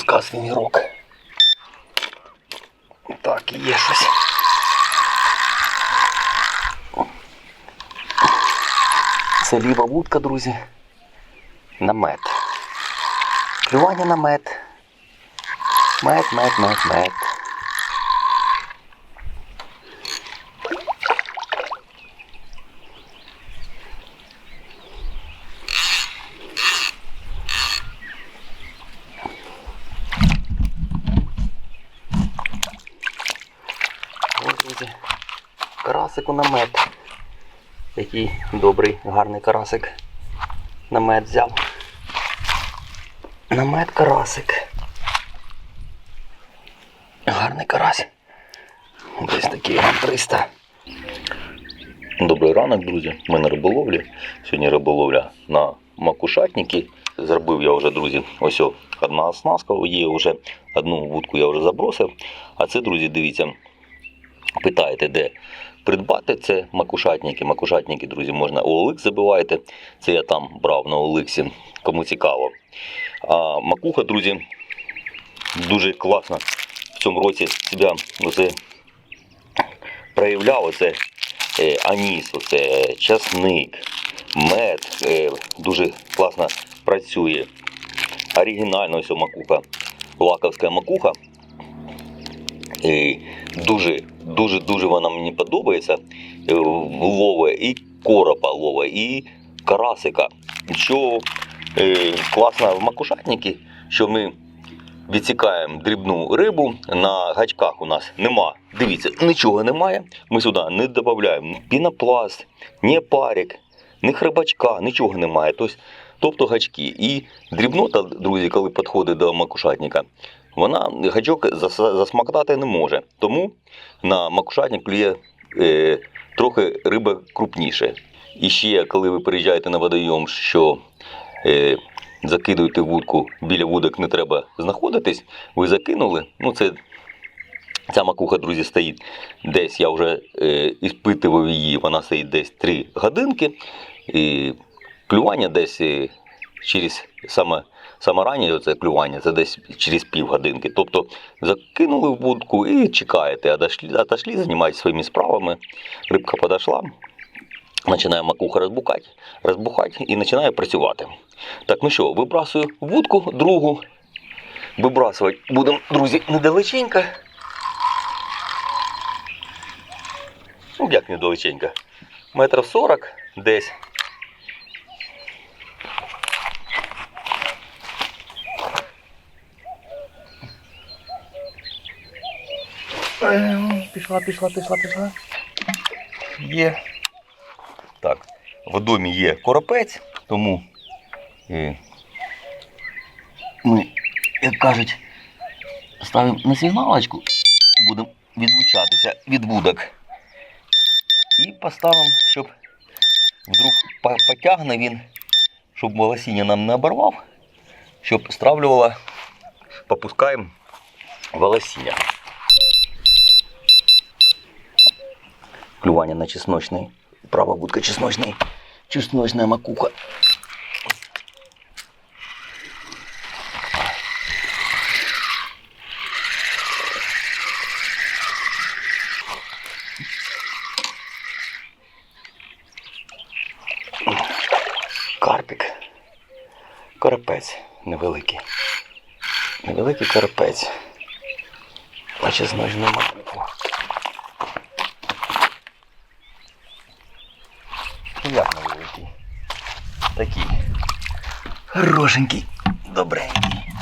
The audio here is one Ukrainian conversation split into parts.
запускав свій мірок. Так, є щось. Це ліва вудка, друзі. Намет. Клювання на мед. Мед, мед, мед, мед. Ось, друзі, карасику на мед. Який добрий, гарний карасик. На мед взяв. На мед карасик. Гарний карась. Десь такий грам 300. Добрий ранок, друзі. Ми на риболовлі. Сьогодні риболовля на макушатники. Зробив я вже, друзі, ось одна оснастка є вже. Одну вудку я вже забросив. А це, друзі, дивіться, питаєте, де придбати це макушатники. Макушатники, друзі, можна у Оликс забиваєте. Це я там брав на Оликсі, кому цікаво. А макуха, друзі, дуже класно в цьому році себе оце проявляв. Оце е, аніс, оце часник, мед. Е, дуже класно працює. Оригінально ось макуха, лаковська макуха. І дуже, дуже, дуже вона мені подобається. Е, Лове і коропа лове, і карасика. Що е, класно в макушатнику, що ми відсікаємо дрібну рибу на гачках у нас нема. Дивіться, нічого немає. Ми сюди не додаємо ні пінопласт, ні парик, ні хребачка, нічого немає. Тобто, тобто гачки. І дрібнота, друзі, коли підходить до макушатника, вона гачок зас- засмоктати не може. Тому на макушатник клює е, трохи риба крупніше. І ще, коли ви приїжджаєте на водойом, що е, закидуєте вудку, біля вудок не треба знаходитись, ви закинули. Ну, це ця макуха, друзі, стоїть десь, я вже е, іспитував її, вона стоїть десь 3 годинки. І клювання десь е, через саме, саме раннє це клювання, це десь через півгодинки. Тобто закинули в будку і чекаєте, отошли займайтесь своїми справами. Рибка подошла, починає макуха розбухати, розбухати і починає працювати. Так, ну що, вибрасую вудку другу. Вибрасувати будемо, друзі, недалеченько. Ну, як недалеченько? Метрів 40 десь. Пішла, пішла, пішла, пішла. Є. Так, в домі є коропець, тому е, ми, як кажуть, ставимо на сигналочку, будемо відлучатися від вудок. І поставимо, щоб вдруг потягне він, щоб волосіння нам не оборвав, щоб стравлювала, попускаємо волосіння. Клювання на чесночний. Права будка чесночний. Чесночная макуха. Карпик. Карапець невеликий. Невеликий карапець. На чесночну Такий. Хорошенький, добренький.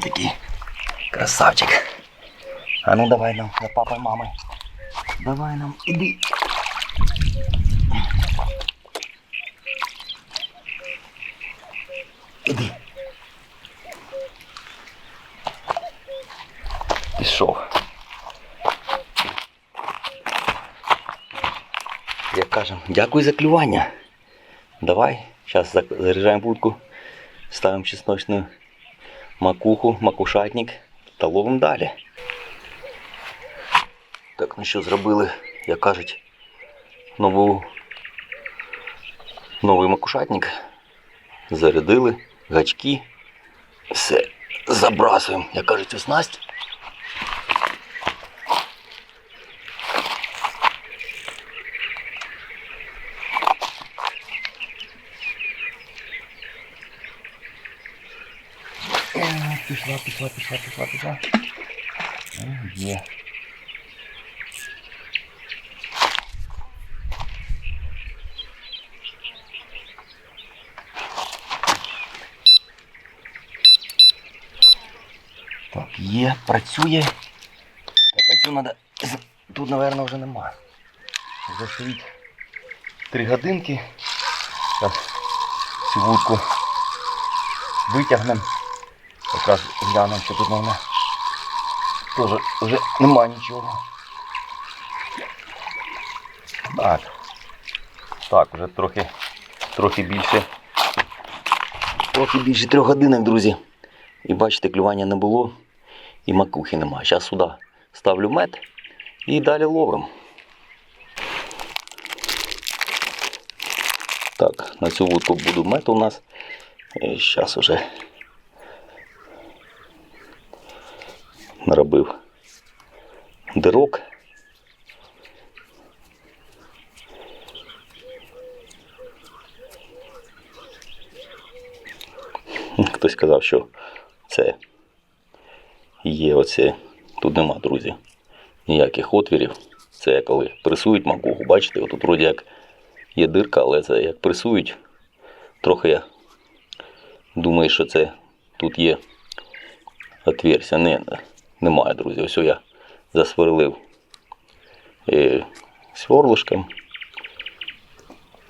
Такий красавчик. А ну давай нам за папой, мамой. Давай нам. Іди. Як кажемо, дякую за клювання. Давай, зараз заряджаємо будку, ставимо чесночну макуху, макушатник та ловимо далі. Так, ну що, зробили як кажуть, нову, новий макушатник. Зарядили, гачки. Все, забрасуємо, як кажуть, у. Пішла, пішла, пішла, пішла, пішла. Є. Так, є, працює. Так, а цю надо. Тут, напевно, вже нема. Стоїть три годинки. Так, цю вудку витягнемо. Якраз глянемо, що тут можна. Тоже вже нема нічого. Так. Так, вже трохи, трохи більше. Трохи більше трьох годинок, друзі. І бачите, клювання не було і макухи нема. Зараз сюди ставлю мед і далі ловимо. Так, на цю вудку буду мед у нас. І зараз уже наробив дирок. Хтось сказав, що це є оце. Тут нема, друзі, ніяких отвірів. Це коли пресують макуху. Бачите, отут вроді як є дирка, але це як пресують. Трохи я думаю, що це тут є отверстя. Не, немає, друзі. Ось я засверлив сверлишком.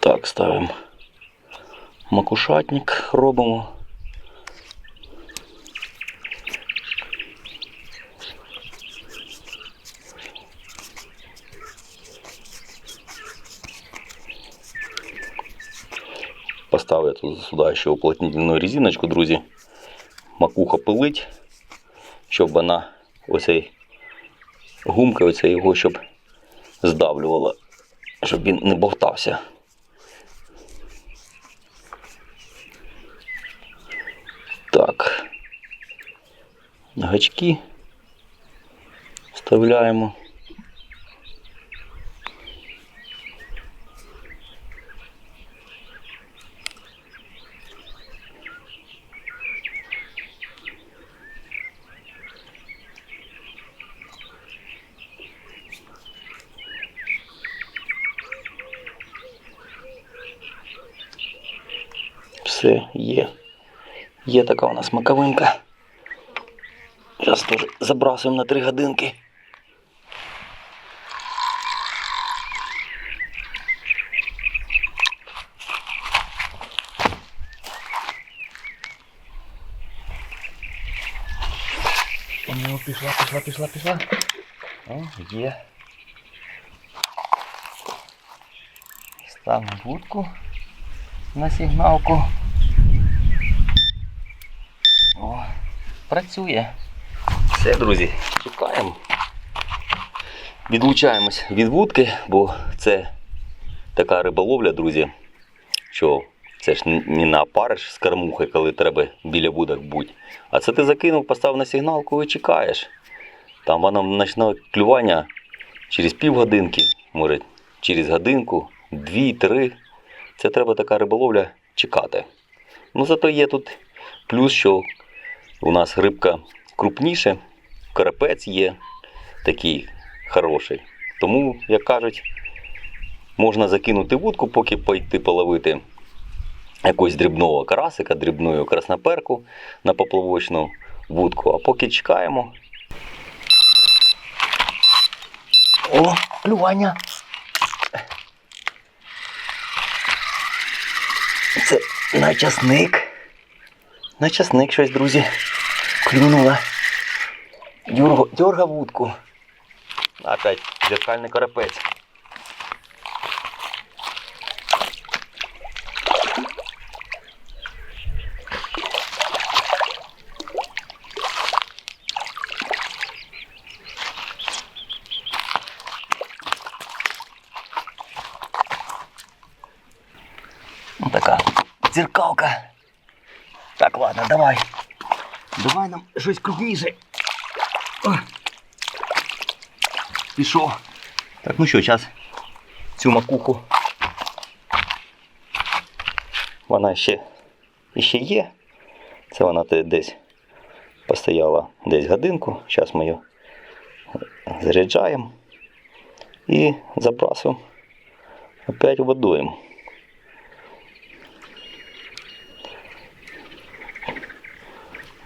Так, ставимо макушатник, робимо. Поставив тут сюди ще уплотнительну резиночку, друзі. Макуха пилить, щоб вона оцей гумка, оцей його, щоб здавлювала, щоб він не бовтався. Так. Гачки вставляємо. Все, є. Є така у нас маковинка. Зараз теж забрасуємо на три годинки. Ну, пішла, пішла, пішла, пішла. О, є. Ставимо вудку на сигналку. О, працює. Все, друзі, чекаємо. Відлучаємось від вудки, бо це така риболовля, друзі, що це ж не на париш з кормухи, коли треба біля будок бути. А це ти закинув, поставив на сигналку і чекаєш. Там воно почне клювання через півгодинки, може через годинку, дві-три. Це треба така риболовля чекати. Ну зато є тут плюс, що у нас рибка крупніше, карапець є такий хороший. Тому, як кажуть, можна закинути вудку, поки пойти половити якогось дрібного карасика, дрібную красноперку на поплавочну вудку. А поки чекаємо. О, клювання. Це на часник. На часник щось, друзі. Клюнула. Дюрга вудку. Опять зеркальний карапець. Дзеркалка. Так, ладно, давай. Давай нам щось крупніше. О. Пішов. Так, ну що, зараз цю макуху. Вона ще, ще є. Це вона десь постояла десь годинку. Зараз ми її заряджаємо і забрасуємо. Опять водою.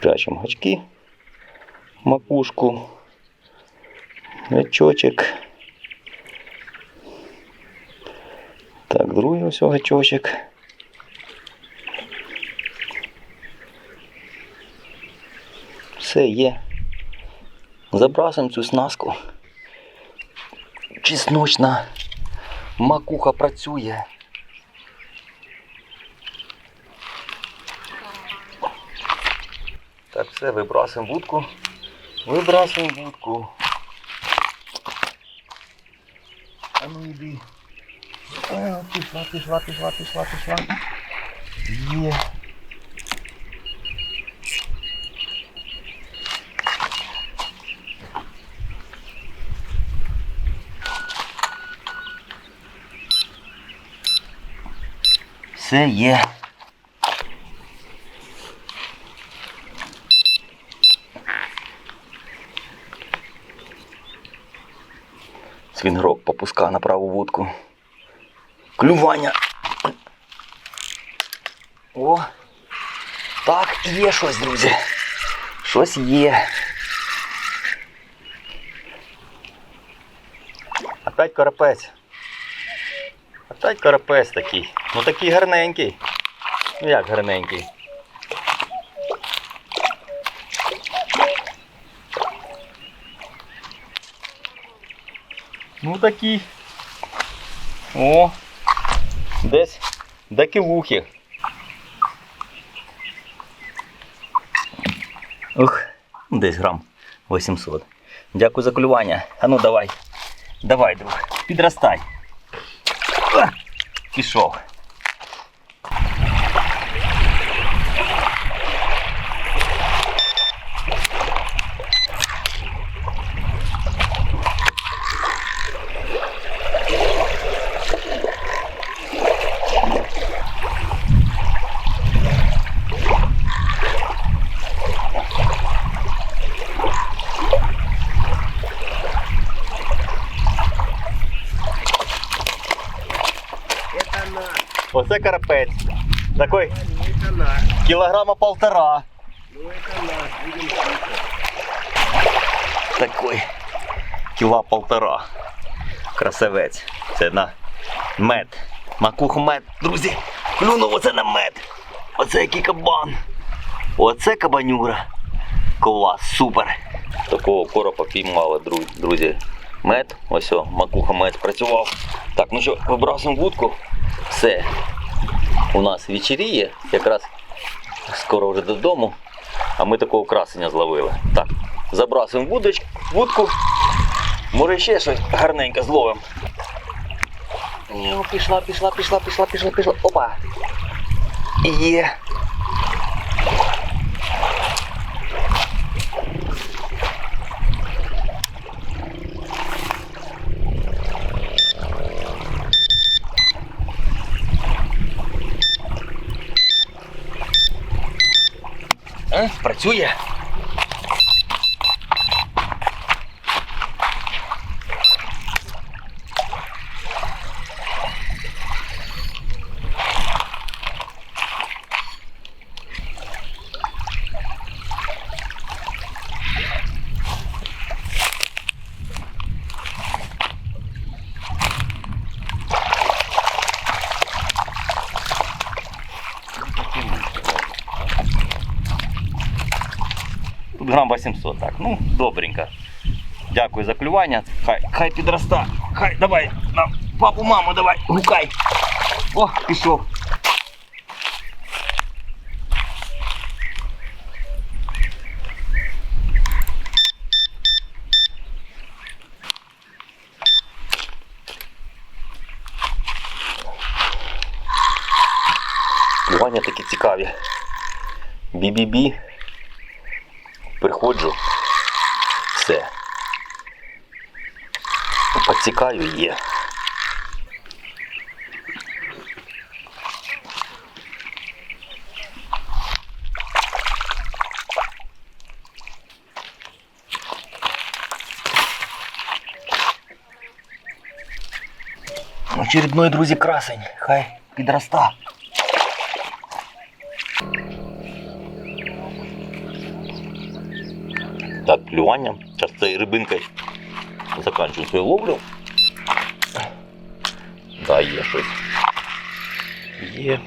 Прячемо гачки, макушку, гачочок. Так, другий ось гачочок. Все є. Забрасуємо цю снастку. Чесночна макуха працює. Так, все, вибрасуємо вудку. Вибрасуємо вудку. А ну йди. Пішла, пішла, пішла, пішла, пішла. Є. Все є. Свінгрок попуска на праву вудку. Клювання. О! Так, є щось, друзі. Щось є. Опять карапець. Опять карапець такий. Ну такий гарненький. Ну як гарненький. Ну такий. О! Десь до кілухи. Ух, десь грам 800. Дякую за клювання. А ну давай. Давай, друг. Підростай. Пішов. Это наш, Такой это наш, кілограма полтора. Такой кіла полтора. Красавець. Це на мед. Макуху мед. Друзі, клюнув оце на мед. Оце який кабан. Оце кабанюра. Клас, супер. Такого коропа піймали, дру- друзі. Мед. Ось о, макуха мед спрацював. Так, ну що, вибрасуємо вудку. Все. У нас вечеріє, якраз скоро вже додому. А ми такого красення зловили. Так, забрасуємо вудку. Може ще щось гарненьке зловимо. Ну, пішла, пішла, пішла, пішла, пішла, пішла. Опа. Є. працює. Тут грам 800, так. Ну, добренько. Дякую за клювання. Хай, хай підроста. Хай, давай, на папу, маму, давай, гукай. О, пішов. Клювання Клювання такі цікаві. Бі-бі-бі. Приходжу. Все. Підсікаю є. Очередной, друзі, красень. Хай підроста. клювання. Зараз цією рибинкою заканчую свою ловлю. Да, є щось. Є.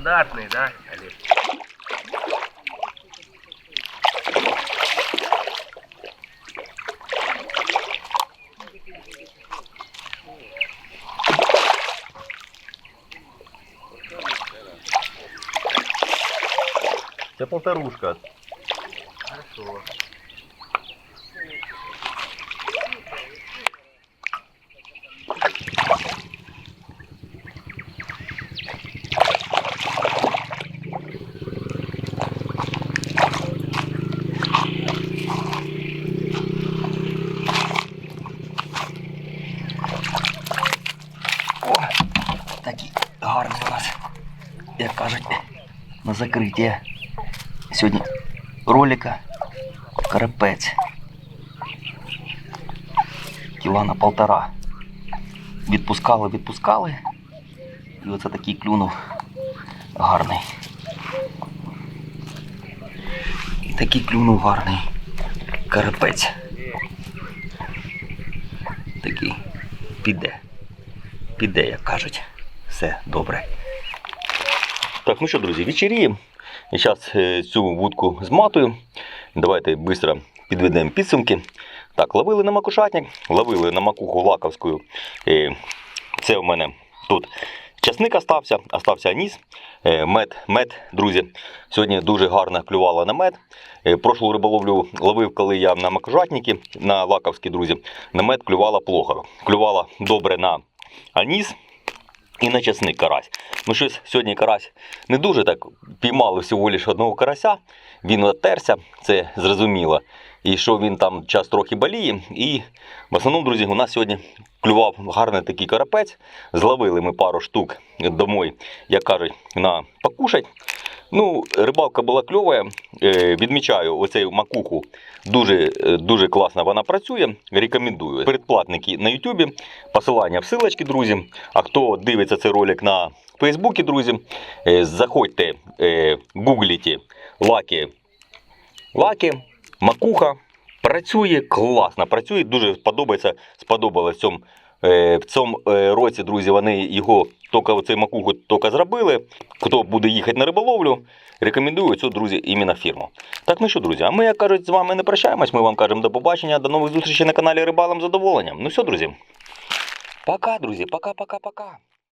Стандартный, да, Олег? Це полторушка. Хорошо. На закриття. Сьогодні ролика карапець. Кіла на полтора. Відпускали, відпускали. І оце такий клюнув гарний. І такий клюнув гарний карапець. Такий піде піде, як кажуть. Все добре. Так, ну що, друзі, вечеріємо. І зараз цю вудку зматую. Давайте швидко підведемо підсумки. Так, ловили на макушатник, ловили на макуху лаковську. Е, Це у мене тут часник остався, остався аніс, е, мед, мед, друзі. Сьогодні дуже гарно клювало на мед. Е, Прошлу риболовлю ловив, коли я на макушатникі, на лаковські, друзі. На мед клювала плохо. Клювала добре на аніс і на чесний карась. Ну щось сьогодні карась не дуже так піймали всього лише одного карася. Він натерся, це зрозуміло. І що він там час трохи боліє. І в основному, друзі, у нас сьогодні клював гарний такий карапець. Зловили ми пару штук домой, як кажуть, на покушать. Ну, рибалка була кльова. Е, відмічаю оцей макуху. Дуже, е, дуже класно вона працює. Рекомендую. Передплатники на Ютубі. Посилання в силочці, друзі. А хто дивиться цей ролик на Фейсбуці, друзі, е, заходьте, гугліть лаки. Лаки, макуха. Працює класно, працює, дуже подобається, сподобалось цьому, в цьому е, році, друзі, вони його тільки цей макугу тільки зробили. Хто буде їхати на риболовлю, рекомендую цю, друзі, іменно фірму. Так, ну що, друзі, а ми, як кажуть, з вами не прощаємось. Ми вам кажемо до побачення, до нових зустрічей на каналі Рибалам задоволенням. Ну все, друзі. Пока, друзі, пока-пока-пока.